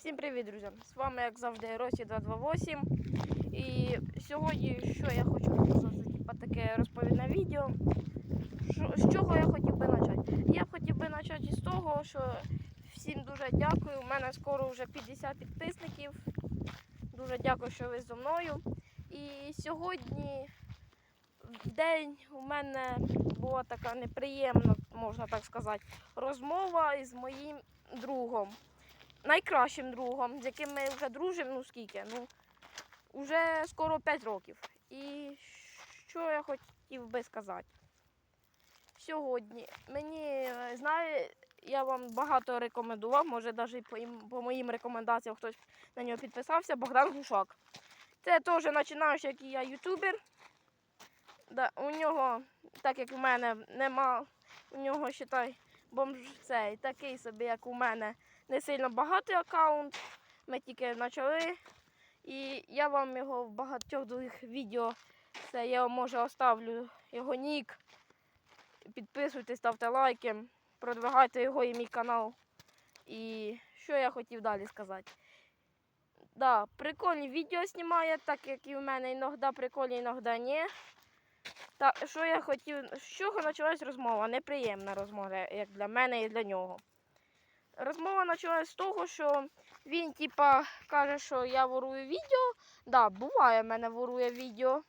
Всім привіт, друзі! З вами, як завжди, Росі 228. І сьогодні, що я хочу типа таке розповідне відео. Що, з чого я хотів би почати? Я хотів би почати із того, що всім дуже дякую. У мене скоро вже 50 підписників. Дуже дякую, що ви зі мною. І сьогодні в день у мене була така неприємна, можна так сказати, розмова із моїм другом найкращим другом, з яким ми вже дружимо, ну скільки? Ну, вже скоро 5 років. І що я хотів би сказати? Сьогодні мені е, знає, я вам багато рекомендував, може навіть по, по моїм рекомендаціям хтось на нього підписався, Богдан Глушак. Це теж починаючи, як і я ютубер. Да, у нього, так як у мене нема, у нього считай, бомж цей, такий собі, як у мене не сильно багатий аккаунт. Ми тільки почали. І я вам його в багатьох других відео. Це я може оставлю його нік. Підписуйтесь, ставте лайки, продвигайте його і мій канал. І що я хотів далі сказати. Да, прикольні відео знімає, так як і в мене іноді прикольні, іноді ні. Та що я хотів, з чого почалась розмова? Неприємна розмова, як для мене і для нього. Розмова почалась з того, що він, типа, каже, що я ворую відео. Да, буває, в мене ворує відео.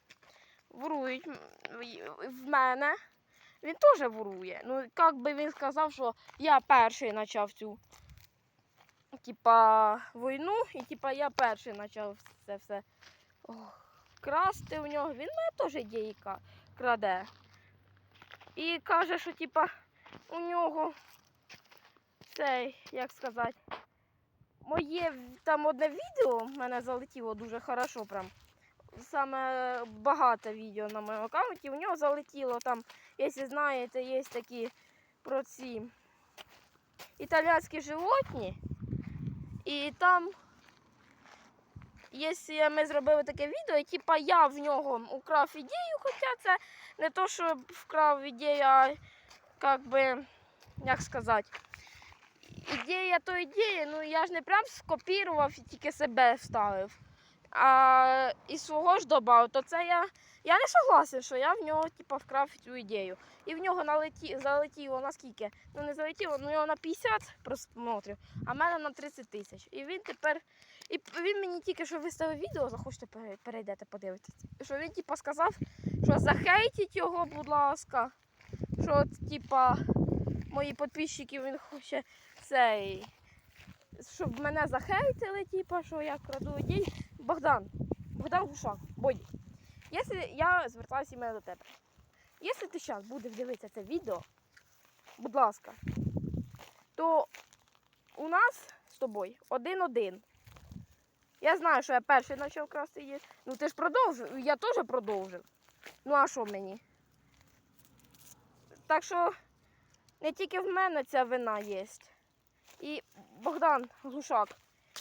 Ворують в- мене. Він теж ворує. Ну, як би він сказав, що я перший почав цю типа, війну, і типа я перший почав це все ох, красти у нього. Він мене теж ідеї краде. І каже, що типа у нього цей, як сказати, моє там одне відео в мене залетіло дуже хорошо. Прям. Саме багато відео на моєму аккаунті. У нього залетіло там, якщо знаєте, є такі про ці італійські животні. І там, якщо ми зробили таке відео, і типа я в нього украв ідею, хоча це не то, що вкрав ідею, а як би, як сказати, ідея то ідея, ну я ж не прям скопірував і тільки себе вставив. А і свого ж додав, то це я. Я не согласен, що я в нього типу, вкрав цю ідею. І в нього налеті, залетіло на скільки? Ну не залетіло, ну його на 50 просмотрів, а мене на 30 тисяч. І він тепер. І він мені тільки що виставив відео, захочете перейдете, подивитися. Що він типу, сказав, що захейтіть його, будь ласка. Що типа, мої підписчики він хоче цей. Щоб мене захейтили, типа, що я краду ідеї. Богдан, Богдан Гушак, Боді. Якщо я звертаюся іменно до тебе. Якщо ти зараз будеш дивитися це відео, будь ласка, то у нас з тобою один-один. Я знаю, що я перший почав красти її. Ну ти ж продовжив, я теж продовжив. Ну а що мені? Так що не тільки в мене ця вина є. І Богдан Глушак,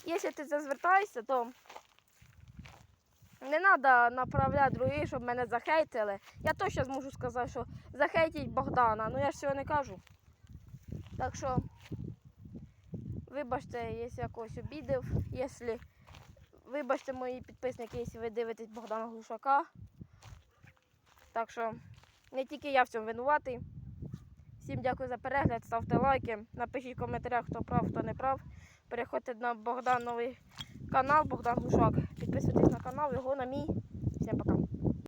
якщо ти це звертаєшся, то не треба направляти других, щоб мене захейтили. Я точно зможу сказати, що захейтіть Богдана, ну я ж цього не кажу. Так що, вибачте, якщо я когось обідав, якщо вибачте мої підписники, якщо ви дивитесь Богдана Глушака. Так що не тільки я в цьому винуватий. Всім дякую за перегляд, ставте лайки, напишіть в коментарях, хто прав, хто не прав. Переходьте на Богдановий канал, Богдан Глушак. Підписуйтесь на канал, його на мій.